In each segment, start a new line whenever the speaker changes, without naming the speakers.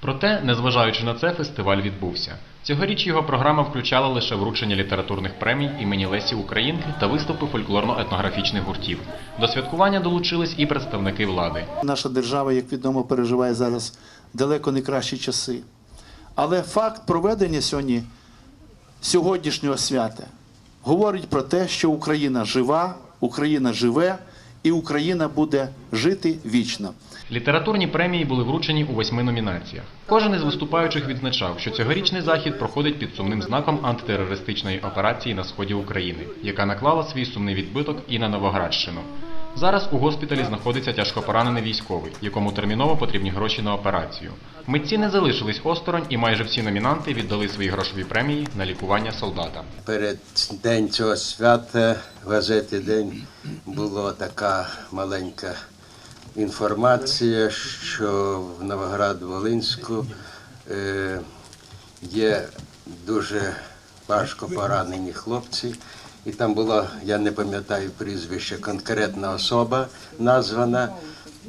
Проте, незважаючи на це, фестиваль відбувся. Цьогоріч його програма включала лише вручення літературних премій імені Лесі Українки та виступи фольклорно-етнографічних гуртів. До святкування долучились і представники влади.
Наша держава, як відомо, переживає зараз далеко не кращі часи. Але факт проведення сьогодні сьогоднішнього свята говорить про те, що Україна жива, Україна живе і Україна буде жити вічно.
Літературні премії були вручені у восьми номінаціях. Кожен із виступаючих відзначав, що цьогорічний захід проходить під сумним знаком антитерористичної операції на сході України, яка наклала свій сумний відбиток і на Новоградщину. Зараз у госпіталі знаходиться тяжкопоранений військовий, якому терміново потрібні гроші на операцію. Митці не залишились осторонь, і майже всі номінанти віддали свої грошові премії на лікування солдата.
Перед день цього свята в газеті День була така маленька інформація, що в Новоград-Волинську е, є дуже важко поранені хлопці І там була, я не пам'ятаю прізвище, конкретна особа названа.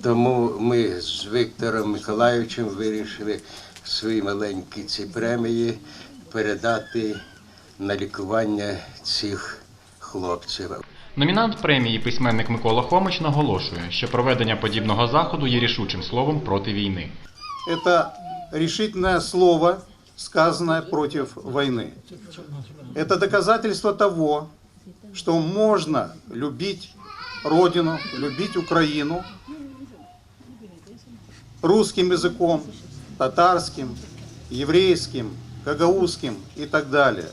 Тому ми з Віктором Миколаївичем вирішили свої маленькі ці премії передати на лікування цих хлопців.
Номінант премії письменник Микола Хомич наголошує, що проведення подібного заходу є рішучим словом проти війни.
Это решительное слово, сказанное против войны. Это доказательство того, Что можно любить Родину, любить Украину русским языком, татарским, еврейским, гагаузским и так далее.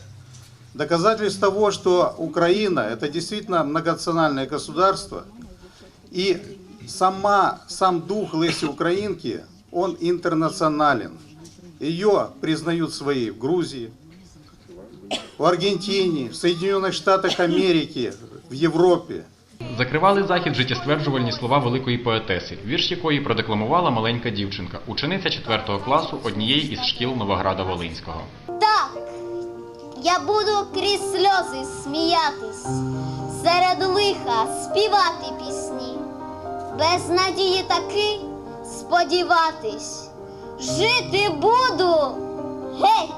Доказательство того, что Украина это действительно многонациональное государство, и сама, сам дух Леси Украинки, он интернационален. Ее признают свои в Грузии, в Аргентине, в Соединенных Штатах Америки, в Европе.
Закривали захід життєстверджувальні слова великої поетеси, вірш якої продекламувала маленька дівчинка, учениця 4 класу однієї із шкіл Новограда Волинського.
Так, я буду крізь сльози сміятись, серед лиха співати пісні, без надії таки сподіватись, жити буду геть.